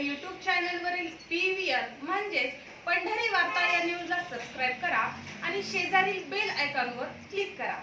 YouTube चॅनलवरील P V R म्हणजेच पंढरी वार्ता या न्यूजला सबस्क्राईब करा आणि शेजारील बेल आयकॉनवर क्लिक करा.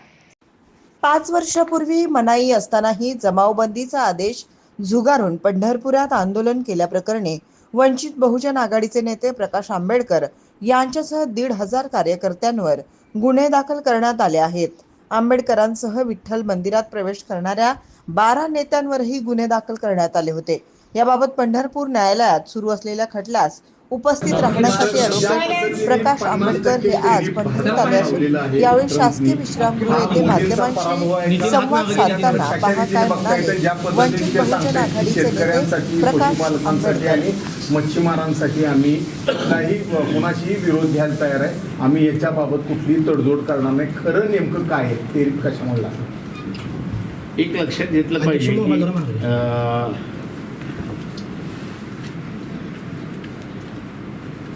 पाच वर्षापूर्वी मनाई असतानाही जमावबंदीचा आदेश झुगारून पंढरपुरात आंदोलन केल्याप्रकरणी वंचित बहुजन आघाडीचे नेते प्रकाश आंबेडकर यांच्यासह दीड हजार कार्यकर्त्यांवर गुन्हे दाखल करण्यात आले आहेत. आंबेडकरांसह विठ्ठल मंदिरात प्रवेश करणाऱ्या बारा नेत्यांवरही गुन्हे दाखल करण्यात आले होते. याबाबत पंढरपूर न्यायालयात सुरू असलेल्या खटल्यास उपस्थित राहण्यासाठी ॲडव्होकेट प्रकाश आंबेडकर हे आज पंढरपूर आले असून यावेळी शासकीय विश्रामगृह येथे माध्यमांशी संवाद साधताना पहा काय म्हणाले वंचित बहुजन आघाडीचे नेते शेतकऱ्यांसाठी प्रकाश आंबेडकर आणि मच्छीमारांसाठी आम्ही कुठलाही कुणाशीही विरोध घ्यायला तयार आहे आम्ही याच्याबाबत कुठलीही तडजोड करणार नाही खरं नेमकं काय आहे ते कशामुळे लागतं एक लक्षात घेतलं पाहिजे की अं,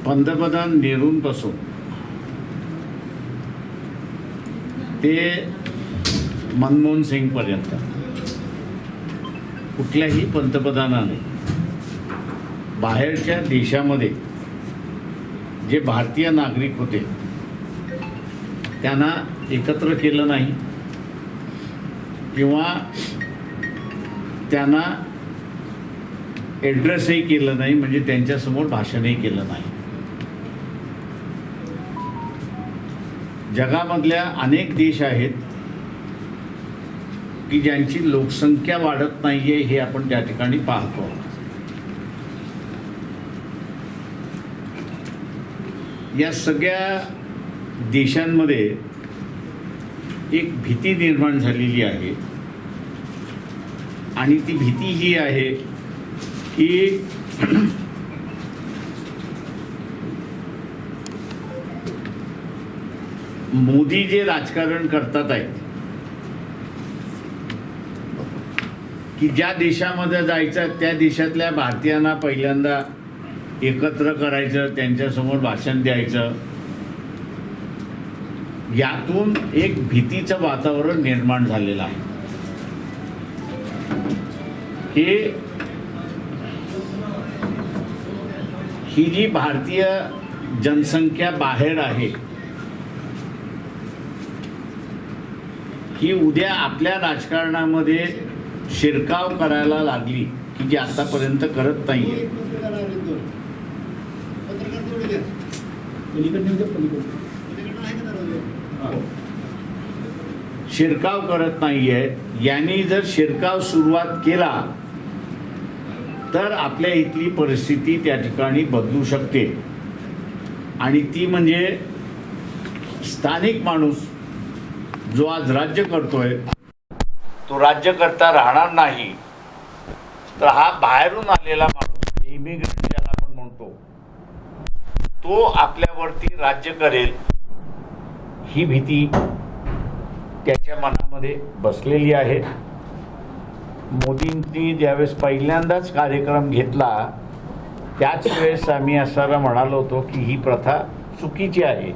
पंतप्रधान नेहरूंपासून ते मनमोहन सिंगपर्यंत कुठल्याही पंतप्रधानाने बाहेरच्या देशामध्ये जे भारतीय नागरिक होते त्यांना एकत्र केलं नाही किंवा त्यांना ॲड्रेसही केलं नाही म्हणजे त्यांच्यासमोर भाषणही केलं नाही. जगामधल्या अनेक देश आहेत की ज्यांची लोकसंख्या वाढत नाही आहे हे आपण त्या ठिकाणी पाहतो. या सगळ्या देशांमध्ये एक भीती निर्माण झालेली आहे. आणि ती भीती ही आहे की मोदी जे राजकारण करतात आहेत की ज्या देशामध्ये जायचं त्या देशातल्या भारतीयांना पहिल्यांदा एकत्र करायचं त्यांच्यासमोर भाषण द्यायचं यातून एक भीतीचं वातावरण निर्माण झालेलं आहे. की ही जी भारतीय जनसंख्या बाहेर आहे ही उद्या आपल्या राजकारणामध्ये शिरकाव करायला लागली की जी आतापर्यंत करत नाहीये. शिरकाव करत नाहीये. यांनी जर शिरकाव सुरुवात केला तर आपल्या इथली परिस्थिती त्या ठिकाणी बदलू शकते. आणि ती म्हणजे स्थानिक माणूस जो आज राज्य करतोय. तो राज्य करता राहणार नाही. तर हा बाहेरून आलेला माणूस इमिग्रेट ज्याला आपण म्हणतो तो आपल्यावरती राज्य करेल ही भीती त्याच्या मनामध्ये बसलेली आहे. मोदींनी ज्यावेळेस पहिल्यांदाच कार्यक्रम घेतला त्याच वेळेस आम्ही असाला म्हणालो होतो की ही प्रथा चुकीची आहे.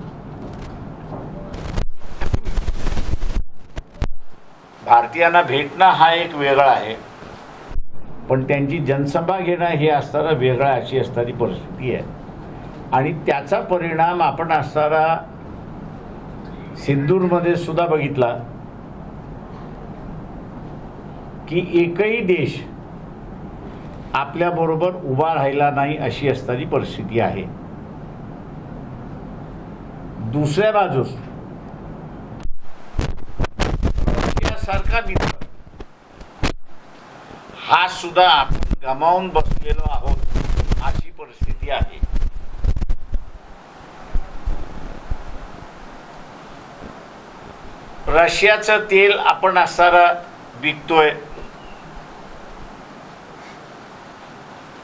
भारतीयांना भेटणं हा एक वेगळा आहे. पण त्यांची जनसभा घेणं हे असताना वेगळा अशी असणारी परिस्थिती आहे. आणि त्याचा परिणाम आपण असणारा सिंदूरमध्ये सुद्धा बघितला की एकही देश आपल्याबरोबर उभा राहिला नाही अशी असणारी परिस्थिती आहे. दुसऱ्या बाजूस का मित्र हा सुद्धा आपण गमावून बसलेलो आहोत अशी परिस्थिती आहे. रशियाचं तेल आपण असणारा विकतोय.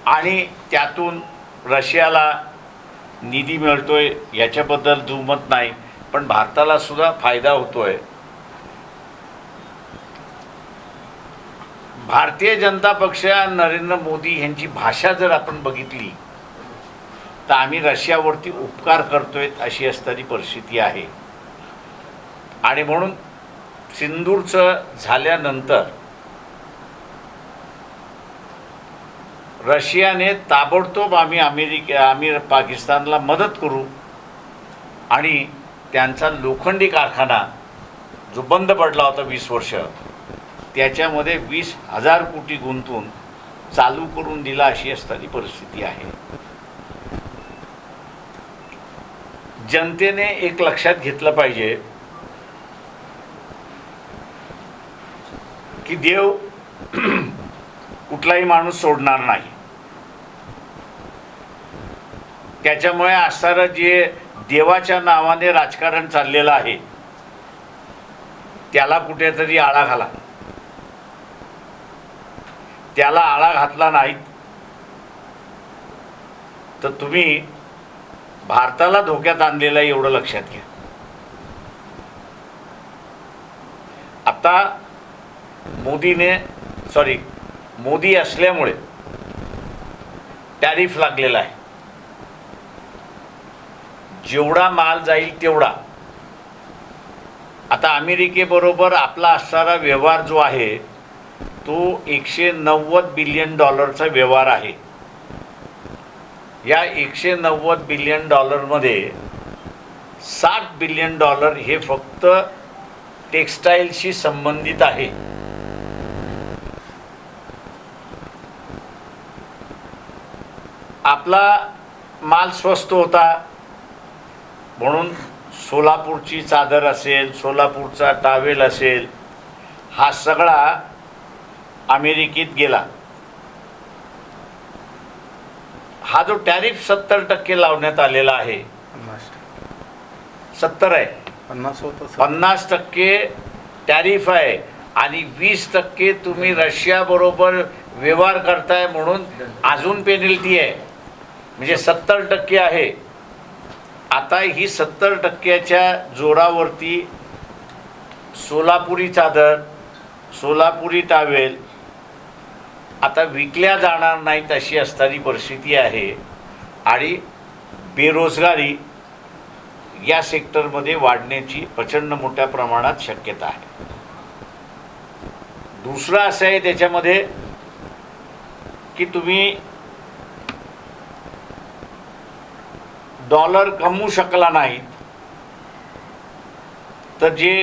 आणि त्यातून रशियाला निधी मिळतोय याच्याबद्दल दुमत नाही पण भारताला सुद्धा फायदा होतोय. भारतीय जनता पक्ष नरेंद्र मोदी यांची भाषा जर आपण बघितली तर आम्ही रशियावरती उपकार करतोय अशी असणारी परिस्थिती आहे. आणि म्हणून सिंदूरचं झाल्यानंतर रशियाने ताबडतोब आम्ही अमेरिके आम्ही पाकिस्तानला मदत करू आणि त्यांचा लोखंडी कारखाना जो बंद पडला होता वीस वर्ष त्याच्यामध्ये वीस हजार कोटी गुंतून चालू करून दिला अशी असणारी परिस्थिती आहे. जनतेने एक लक्षात घेतलं पाहिजे की देव कुठलाही माणूस सोडणार नाही. त्याच्यामुळे असणारं जे देवाच्या नावाने राजकारण चाललेलं आहे त्याला कुठेतरी आळा घाला. त्याला आळा घातला नाहीत तर तुम्ही भारताला धोक्यात आणलेलं आहे एवढं लक्षात घ्या. आता मोदीने सॉरी मोदी असल्यामुळे टॅरिफ लागलेला आहे. जेवढा माल जाईल तेवढा. आता अमेरिकेबरोबर आपला असणारा व्यवहार जो आहे तो एकशे नव्वद बिलियन डॉलरचा व्यवहार आहे. या एकशे नव्वद बिलियन डॉलरमध्ये साठ बिलियन डॉलर हे फक्त टेक्स्टाईलशी संबंधित आहे. आपला माल स्वस्त होता. म्हणून सोलापूरची चादर असेल सोलापूरचा टावेल असेल हा सगळा अमेरिकेत गेला. हा जो टॅरिफ सत्तर टक्के लावण्यात आलेला आहे सत्तर आहे. पन्नास टक्के टॅरिफ आहे आणि वीस टक्के तुम्ही रशियाबरोबर व्यवहार करताय म्हणून अजून पेनल्टी आहे. म्हणजे सत्तर टक्के आहे. आता ही सत्तर टक्क्याच्या जोरावरती सोलापुरी चादर सोलापुरी टावेल आता विकल्या जाणार नाहीत अशी असणारी परिस्थिती आहे. आणि बेरोजगारी या सेक्टरमध्ये वाढण्याची प्रचंड मोठ्या प्रमाणात शक्यता आहे. दुसरं असं आहे त्याच्यामध्ये की तुम्ही डॉलर कमवू शकला नाहीत तर जे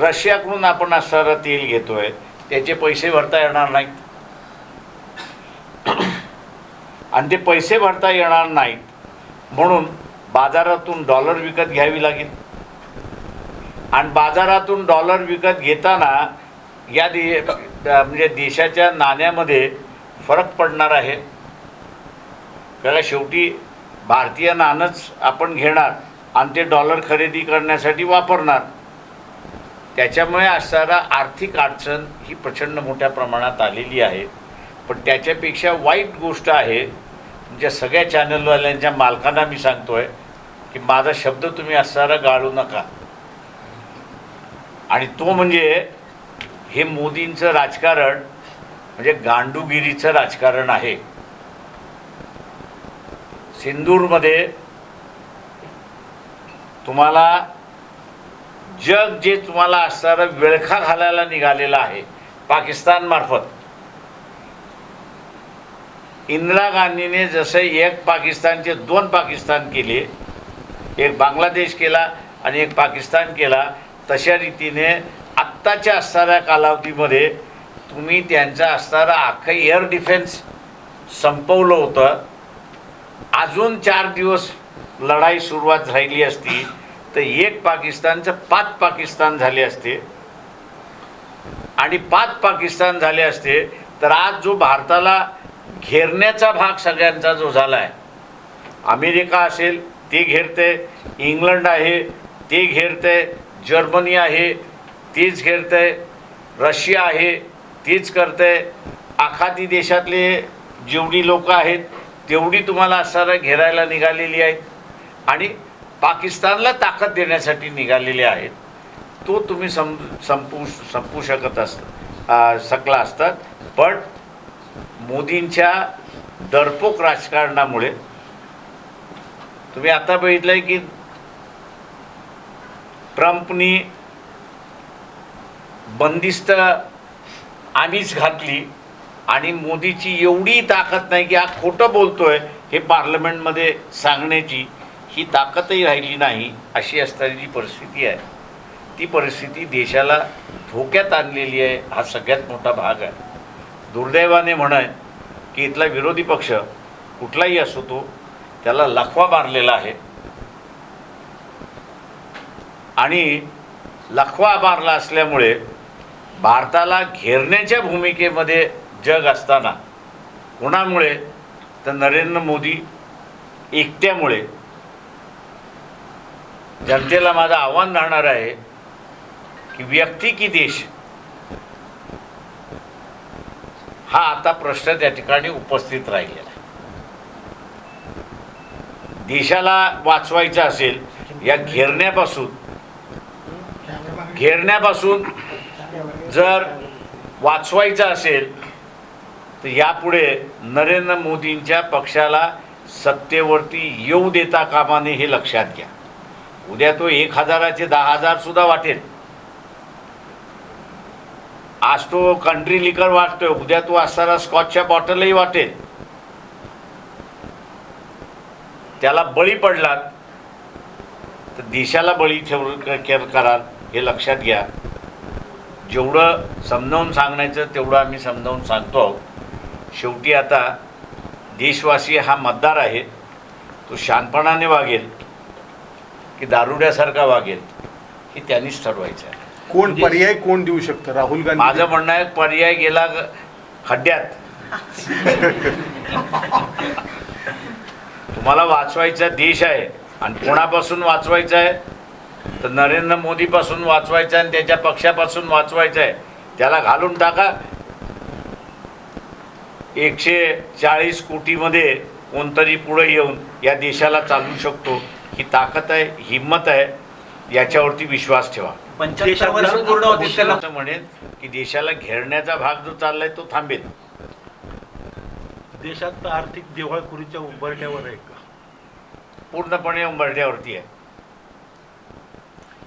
रशियाकडून आपण असणारं तेल घेतोय त्याचे पैसे भरता येणार नाहीत. आणि ते पैसे भरता येणार नाहीत. म्हणून बाजारातून डॉलर विकत घ्यावी लागेल. आणि बाजारातून डॉलर विकत घेताना या दे म्हणजे देशाच्या नाण्यामध्ये फरक पडणार आहे. कारण शेवटी भारतीय नाणंच आपण घेणार आणि ते डॉलर खरेदी करण्यासाठी वापरणार. त्याच्यामुळे असणारा आर्थिक अडचण ही प्रचंड मोठ्या प्रमाणात आलेली आहे. पण त्याच्यापेक्षा वाईट गोष्ट आहे तुमच्या सगळ्या चॅनलवाल्यांच्या मालकांना मी सांगतोय की माझा शब्द तुम्ही असणारा गाळू नका. आणि तो म्हणजे हे मोदींचं राजकारण म्हणजे गांडूगिरीचं राजकारण आहे. सिंदूरमध्ये तुम्हाला जग जे तुम्हाला असणारं विळखा घालायला निघालेलं आहे पाकिस्तानमार्फत इंदिरा गांधीने जसे एक पाकिस्तानचे दोन पाकिस्तान केले एक बांगलादेश केला आणि एक पाकिस्तान केला तशा रीतीने आत्ताच्या असणाऱ्या कालावधीमध्ये तुम्ही त्यांचा असणारा अख्खं एअर डिफेन्स संपवलं होतं. अजून चार दिवस लढाई सुरुवात राहिली असती. तर एक पाकिस्तानचं पाच पाकिस्तान झाले असते. आणि पाच पाकिस्तान झाले असते तर आज जो भारताला घेरण्याचा भाग सगळ्यांचा जो झाला आहे अमेरिका असेल ते घेरते इंग्लंड आहे ते घेरते जर्मनी आहे तेच घेरते रशिया आहे तेच करते आखाती देशातले जेवढी लोक आहेत तेवढी तुम्हाला असणारा घेरायला निघालेली आहेत. आणि पाकिस्तानला ताकद देण्यासाठी निघालेले आहेत. तो तुम्ही सम संपू संपू शकत असत शकला असतात. पण मोदींच्या दरपोक राजकारणामुळे तुम्ही आता बघितलंय की ट्रम्पनी बंदिस्त आम्हीच घातली आणि मोदीची एवढी ताकद नाही की हा खोटं बोलतोय हे पार्लमेंटमध्ये सांगण्याची ही ताकदही राहिली नाही अशी असणारी जी परिस्थिती आहे ती परिस्थिती देशाला धोक्यात आणलेली आहे हा सगळ्यात मोठा भाग आहे. दुर्दैवाने म्हणाय की इथला विरोधी पक्ष कुठलाही असो तो त्याला लखवा मारलेला आहे. आणि लखवा मारला असल्यामुळे भारताला घेरण्याच्या भूमिकेमध्ये जग असताना कोणामुळे तर नरेंद्र मोदी एकट्यामुळे जनतेला माझं आव्हान राहणार आहे की व्यक्ती की देश हा आता प्रश्न त्या ठिकाणी उपस्थित राहिलेला आहे. देशाला वाचवायचं असेल या घेरण्यापासून घेरण्यापासून जर वाचवायचं असेल तर यापुढे नरेंद्र मोदींच्या पक्षाला सत्तेवरती येऊ देता कामा नये हे लक्षात घ्या. उद्या तो एक हजाराचे दहा हजार सुद्धा वाटेल. आज तो कंट्री लिकर वाटतोय. उद्या तो असताना स्कॉचच्या बॉटलही वाटेल. त्याला बळी पडलात तर देशाला बळी ठेव केअर कराल हे लक्षात घ्या. जेवढं समजावून सांगण्याचं तेवढं आम्ही समजावून सांगतो आहोत. शेवटी आता देशवासी हा मतदार आहे. तो शानपणाने वागेल. की दारुड्यासारखा वागेल हे त्यांनीच ठरवायचं आहे. कोण पर्याय कोण देऊ शकतं? राहुल गांधी माझं म्हणणं आहे पर्याय गेला खड्ड्यात. तुम्हाला वाचवायचा देश आहे आणि कोणापासून वाचवायचा आहे? तर नरेंद्र मोदीपासून वाचवायचं आहे आणि त्याच्या पक्षापासून वाचवायचं आहे. त्याला घालून टाका. एकशे चाळीस कोटीमध्ये कोणतरी पुढे येऊन या देशाला चालवू शकतो. ही ताकद आहे हिंमत आहे याच्यावरती विश्वास ठेवा. पूर्ण असं म्हणेन की देशाला घेरण्याचा भाग जो चाललाय तो थांबेल. देशात आर्थिक दिवाळखोरीच्या उंबरठ्यावर आहे का? पूर्णपणे उंबरठ्यावरती आहे.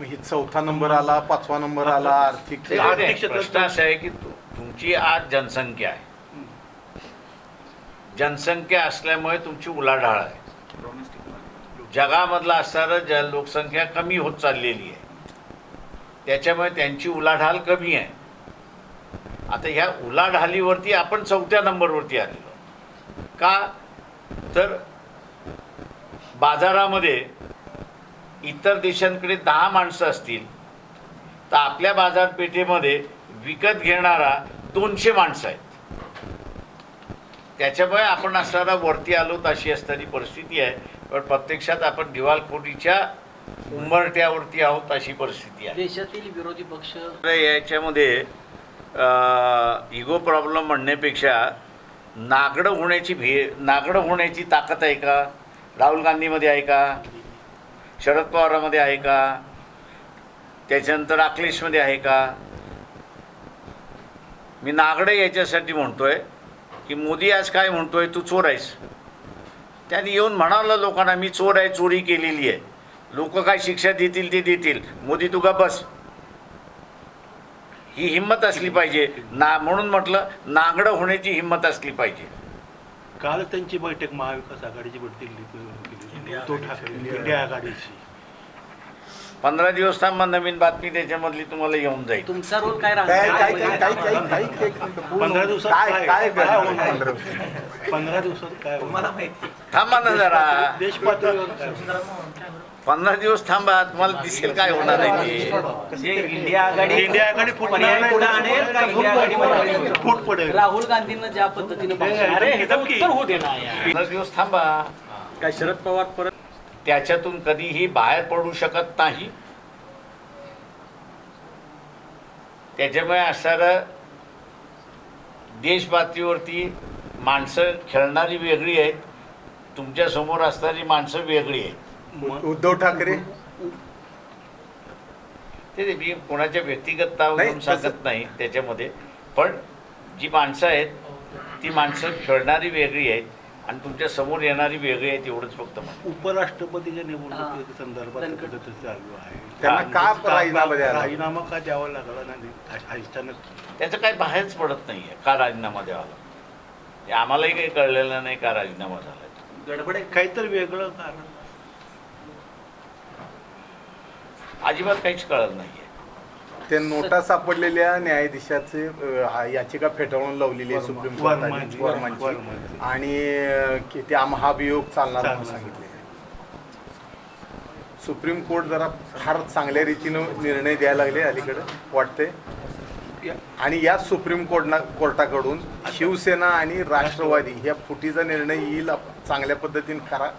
हे चौथा नंबर आला पाचवा नंबर आला आर्थिक प्रश्न असा आहे की तुमची आज जनसंख्या आहे. जनसंख्या असल्यामुळे तुमची उलाढाळ आहे. जगामधला असणारं ज लोकसंख्या कमी होत चाललेली आहे. त्याच्यामुळे त्यांची उलाढाल कमी आहे. आता ह्या उलाढालीवरती आपण चौथ्या नंबरवरती आलेलो का? तर बाजारामध्ये इतर देशांकडे दहा माणसं असतील तर आपल्या बाजारपेठेमध्ये विकत घेणारा दोनशे माणसं आहेत. त्याच्यामुळे आपण असणारा वरती आलो तशी असणारी परिस्थिती आहे. पण प्रत्यक्षात आपण दिवाळखोरीच्या उंबरट्यावरती आहोत अशी परिस्थिती आहे. देशातील विरोधी पक्ष याच्यामध्ये इगो प्रॉब्लेम म्हणण्यापेक्षा नागडं होण्याची भे नागडं होण्याची ताकद आहे का? राहुल गांधीमध्ये आहे का? शरद पवारामध्ये आहे का? त्याच्यानंतर अखिलेशमध्ये आहे का? मी नागडं याच्यासाठी म्हणतोय की मोदी आज काय म्हणतोय? तू चोर आहेस. त्यांनी येऊन म्हणावलं लोकांना मी चोर आहे चोरी केलेली आहे. लोक काय शिक्षा देतील ते देतील. मोदी तू का बस. ही हिंमत असली पाहिजे. ना म्हणून म्हटलं नागडं होण्याची हिंमत असली पाहिजे. काल त्यांची बैठक महाविकास आघाडीची बैठक इंडिया आघाडीची. पंधरा दिवस थांबा नवीन बातमी त्याच्यामधली तुम्हाला येऊन जाईल तुमचा रोल काय काय काय काय राहणार काय काय काय काय पंधरा दिवसात काय काय- काय काय करणार होणार? पंधरा दिवसात? पंधरा दिवसात काय तुम्हाला होणार? माहिती थांबा ना जरा देश पातळीवर काय होणार? पंधरा दिवस थांबा तुम्हाला दिसेल काय होणार आहे ते जे इंडिया आघाडी इंडिया आघाडी फुटणार पर्याय नाही. पुढे आणेल का इंडिया आघाडीमध्ये फूट पडेल राहुल गांधींना ज्या पद्धतीने भाषण- अरे, हे धमकी. उत्तर होऊ दे ना यार. पंधरा दिवस थांबा काय शरद पवार परत त्याच्यातून कधीही बाहेर पडू शकत नाही. त्याच्यामुळे असणारं देश पातळीवरती माणसं खेळणारी वेगळी आहेत. तुमच्यासमोर असणारी माणसं वेगळी आहेत. उद्धव ठाकरे? ते मी कोणाच्या व्यक्तिगत नाव सांगत नाही त्याच्यामध्ये. पण जी माणसं आहेत ती माणसं खेळणारी वेगळी आहेत. आणि तुमच्यासमोर येणारी वेगळी आहेत एवढंच फक्त म्हणतो उपराष्ट्रपतीच्या निवडणुकी संदर्भात चालू आहे. त्यांना का राजीनामा द्यायला? राजीनामा का द्यावा लागला नाही? अचानक. त्याचं काही बाहेरच पडत नाही आहे का राजीनामा द्यावा लागला. हे आम्हालाही काही कळलेलं नाही का राजीनामा झाला गडबड आहे काहीतरी वेगळं कारण. अजिबात काहीच कळत नाही त्या नोटा सापडलेल्या न्यायाधीशाचे अ, याचिका फेटाळून लावलेली आहे सुप्रीम कोर्टाने वर्मांची. वर्मांची वर्मांची. आणि अ, की ते महाभियोग चालणार म्हणून चालणार. सांगितले सुप्रीम कोर्ट जरा फार चांगल्या रीतीनं निर्णय द्यायला लागले अलीकडे वाटते आणि या सुप्रीम कोर्टना कोर्टाकडून शिवसेना आणि राष्ट्रवादी ह्या फुटीचा निर्णय येईल आप- चांगल्या पद्धतीने करा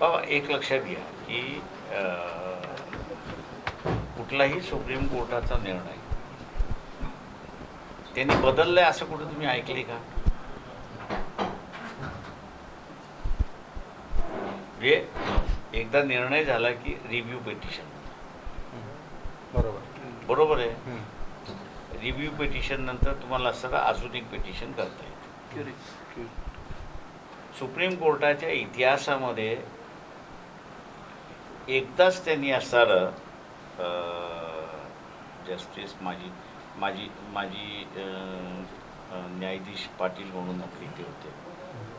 बाबा एक लक्षात घ्या की अं, कुठलाही सुप्रीम कोर्टाचा निर्णय. त्यांनी बदललाय असं कुठं तुम्ही ऐकले का? म्हणजे एकदा निर्णय झाला की रिव्ह्यू पेटिशन बरोबर. बरोबर आहे? रिव्ह्यू पेटिशन नंतर तुम्हाला असं अजून एक पेटिशन करता येईल. सुप्रीम कोर्टाच्या इतिहासामध्ये एकदाच त्यांनी असणारं जस्टिस माझी माझी माझी न्यायाधीश पाटील म्हणून ते होते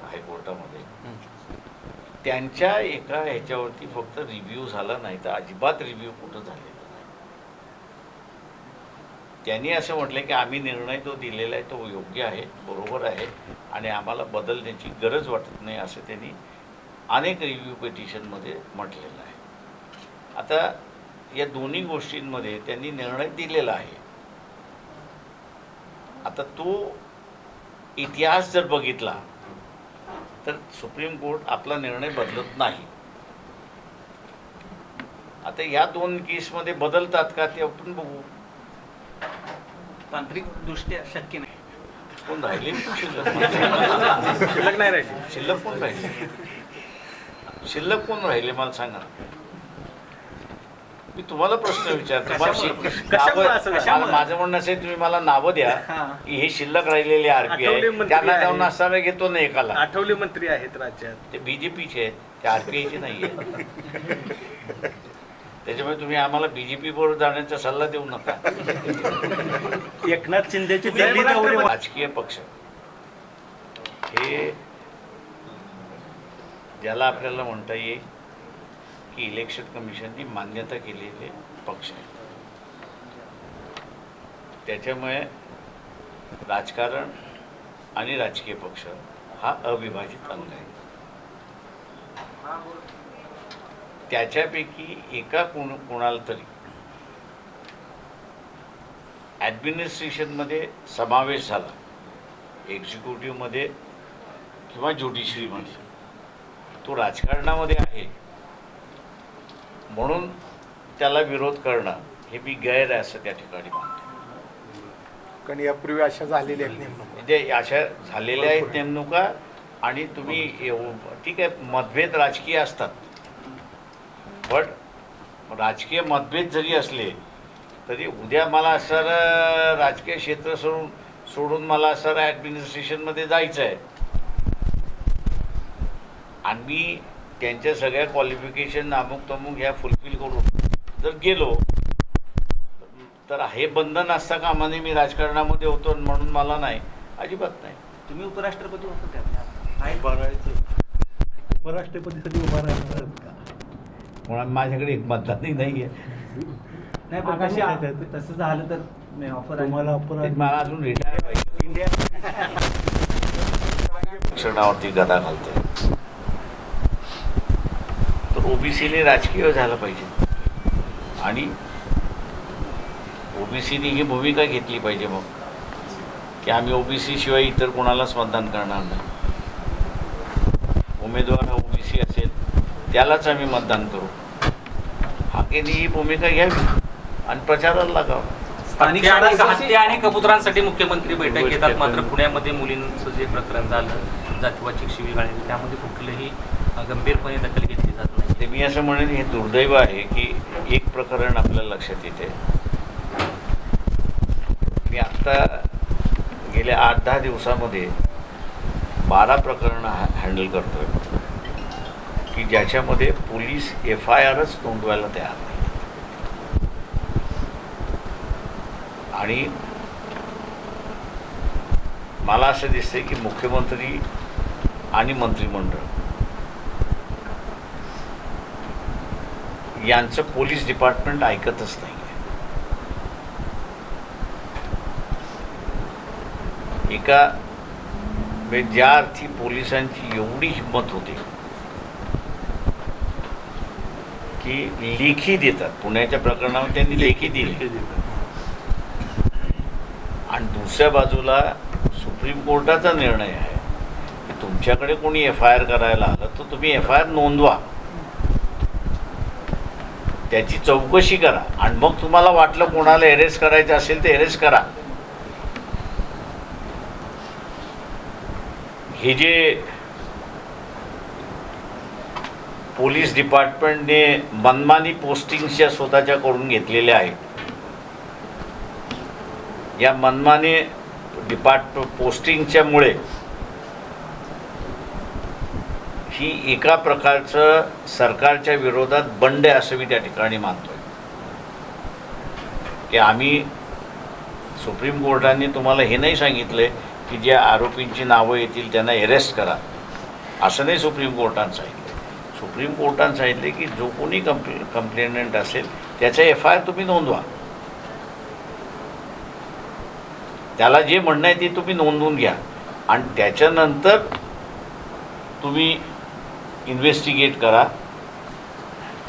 हायकोर्टामध्ये त्यांच्या एका ह्याच्यावरती फक्त रिव्ह्यू झाला नाही तर अजिबात रिव्ह्यू कुठं झालेला नाही. त्यांनी असं म्हटलं की आम्ही निर्णय तो दिलेला आहे तो योग्य आहे बरोबर आहे आणि आम्हाला बदलण्याची गरज वाटत नाही असं त्यांनी अनेक रिव्ह्यू पिटिशनमध्ये म्हटलेलं आहे. आता या दोन्ही गोष्टींमध्ये त्यांनी निर्णय दिलेला आहे. आता तो इतिहास जर बघितला तर सुप्रीम कोर्ट आपला निर्णय बदलत नाही. आता या दोन केसमध्ये बदलतात का ते आपण बघू. तांत्रिक दृष्ट्या शक्य नाही. कोण राहिले? शिल्लक. शिल्लक नाही राहिली. शिल्लक कोण राहिले? शिल्लक कोण राहिले? मला सांगा. मी तुम्हाला प्रश्न विचारतो. मला शि- कशामुळे नावं- असं? मला- कशामुळे? माझं म्हणणं असेल तुम्ही मला नावं द्या. हा. की हे शिल्लक राहिलेले आरपीआय आठवले मंत्री त्यांना जाऊन. असताना घेतो ना एकाला आठवले मंत्री आहेत राज्यात. ते बीजेपीचे आहेत. ते आरपीआयचे नाही आहेत. त्याच्यामुळे तुम्ही आम्हाला बीजेपी बरोबर जाण्याचा सल्ला देऊ नका. एकनाथ शिंदेची दिल्ली दौरे राजकीय पक्ष. हे ज्याला आपल्याला म्हणता येईल की इलेक्शन कमिशननी मान्यता केलेले पक्ष आहेत. त्याच्यामुळे राजकारण आणि राजकीय पक्ष हा अविभाजित अंग आहे. त्याच्यापैकी एका कोण कोणाला तरी ॲडमिनिस्ट्रेशनमध्ये समावेश झाला एक्झिक्युटिव्हमध्ये किंवा ज्युडिशरीमध्ये तो राजकारणामध्ये आहे. म्हणून त्याला विरोध करणं हे मी गैर आहे असं त्या ठिकाणी मानतो कारण यापूर्वी अशा झालेल्या आहेत नेमणुका. म्हणजे अशा झालेल्या आहेत नेमणुका आणि तुम्ही ठीक आहे मतभेद राजकीय असतात. पण राजकीय मतभेद जरी असले तरी उद्या मला असं राजकीय क्षेत्र सोडून सोडून मला असं ॲडमिनिस्ट्रेशनमध्ये जायचं आहे आणि मी त्यांच्या सगळ्या क्वालिफिकेशन अमुक तमुक ह्या फुलफिल करून जर गेलो तर हे बंधन असता कामा नये मी राजकारणामध्ये होतो म्हणून मला नाही अजिबात नाही. तुम्ही उपराष्ट्रपती होता उभा राहायचं उपराष्ट्रपतीसाठी उभा राहायचं का? म्हणून माझ्याकडे एक मतदानही नाही आहे नाही पण कशी काय? तसं झालं तर ऑफर तुम्हाला अपराध मला अजून रिटायर पाहिजे इंडिया शिक्षणावरती गदा घालतोय. तर ओबीसीने राजकीय झालं पाहिजे. आणि ओबीसीने ही भूमिका घेतली पाहिजे मग की आम्ही ओबीसी शिवाय इतर कोणालाच मतदान करणार नाही. उमेदवार हा ओबीसी असेल त्यालाच आम्ही मतदान करू. हाकेने ही भूमिका घ्यावी आणि प्रचाराला लागावं. स्थानिक हत्या आणि स्वराज्याची- हत्या आणि कबुतरांसाठी मुख्यमंत्री बैठक घेतात मात्र. पुण्यामध्ये मुलींचं जे प्रकरण झालं जातीवाचिक शिवीगाळ त्यामध्ये कुठलंही गंभीरपणे दखल ते मी असं म्हणेन हे दुर्दैव आहे की एक प्रकरण आपल्या लक्षात येते. मी आत्ता गेल्या आठ दहा दिवसामध्ये बारा प्रकरणं हँडल करतोय. की ज्याच्यामध्ये पोलीस एफ आय आरच नोंदवायला तयार नाही आणि मला असं दिसतंय की मुख्यमंत्री आणि मंत्रिमंडळ यांचं पोलीस डिपार्टमेंट ऐकतच नाही एका ज्या अर्थी पोलिसांची एवढी हिंमत होती की लेखी देतात. पुण्याच्या प्रकरणावर त्यांनी लेखी दिली. आणि दुसऱ्या बाजूला सुप्रीम कोर्टाचा निर्णय आहे की तुमच्याकडे कोणी एफ आय आर करायला आलं तर तुम्ही एफ आय आर नोंदवा. त्याची चौकशी करा. आणि मग तुम्हाला वाटलं कोणाला अरेस्ट करायचं असेल तर अरेस्ट करा. हे जे पोलीस डिपार्टमेंटने मनमानी पोस्टिंग्सच्या स्वतःच्या करून घेतलेल्या आहेत. या मनमानी डिपार्ट पोस्टिंगच्यामुळे की एका प्रकारचं सरकारच्या विरोधात बंड आहे असं मी त्या ठिकाणी मानतोय. की आम्ही सुप्रीम कोर्टाने तुम्हाला हे नाही सांगितलंय की ज्या आरोपींची नावं येतील त्यांना अरेस्ट करा. असं नाही सुप्रीम कोर्टानं सांगितलं. सुप्रीम कोर्टानं सांगितले की जो कोणी कंप्ले कंप्लेनंट असेल त्याचा एफ आय आर तुम्ही नोंदवा. त्याला जे म्हणणं आहे ते तुम्ही नोंदवून घ्या. आणि त्याच्यानंतर तुम्ही इन्व्हेस्टिगेट करा.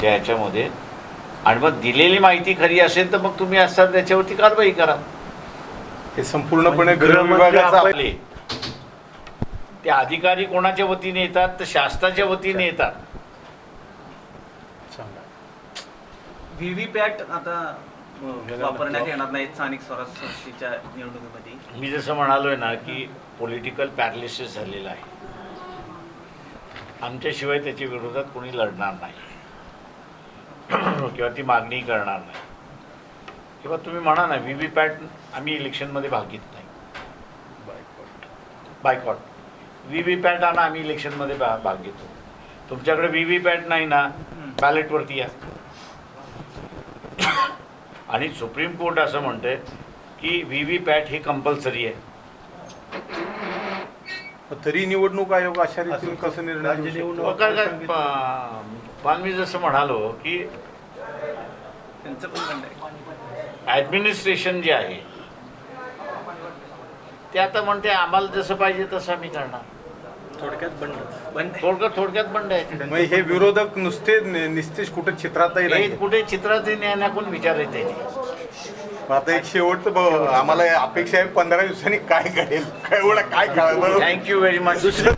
त्या ह्याच्यामध्ये आणि मग दिलेली माहिती खरी असेल तर मग तुम्ही असतात त्याच्यावरती कारवाई करा. हे संपूर्णपणे विभागाचा आपले. ते अधिकारी कोणाच्या वतीने येतात? तर शासनाच्या वतीने येतात. व्हीव्हीपॅट आता वापरण्यात येणार नाहीत स्थानिक स्वराज्याच्या निवडणुकीमध्ये. मी जसं म्हणालोय ना की पॉलिटिकल पॅरालिसिस झालेलं आहे. आमच्याशिवाय त्याच्या विरोधात कोणी लढणार नाही. किंवा ती मागणी करणार नाही. किंवा तुम्ही म्हणा ना व्ही व्ही पॅट आम्ही इलेक्शनमध्ये भाग घेत नाही. बायकॉट. व्ही व्ही पॅट आणा आम्ही इलेक्शनमध्ये भा भाग घेतो. तुमच्याकडे व्ही व्ही पॅट नाही ना बॅलेटवरती या. आणि सुप्रीम कोर्ट असं म्हणते की व्ही व्ही पॅट हे कंपल्सरी आहे. तरी निवडणूक आयोग अशा रीतीने कसं निर्णय घेऊ शकतो? पण मी जसं म्हणालो की त्यांचं पण बंद आहे. ॲडमिनिस्ट्रेशन जे आहे ते आता म्हणते आम्हाला जसं पाहिजे तसं आम्ही करणार. थोडक्यात बंड बंद आहे. थोडक्यात थोडक्यात बंड आहे. मग हे विरोधक नुसते नि- निस्तेज कुठे चित्रातही हे नाही कुठे चित्रात येण्या कोण विचार आहे त्याची? आता एक शेवटचं ब- आम्हाला अपेक्षा आहे पंधरा दिवसांनी काय घडेल काय एवढं काय कळलं थँक्यू व्हेरी मच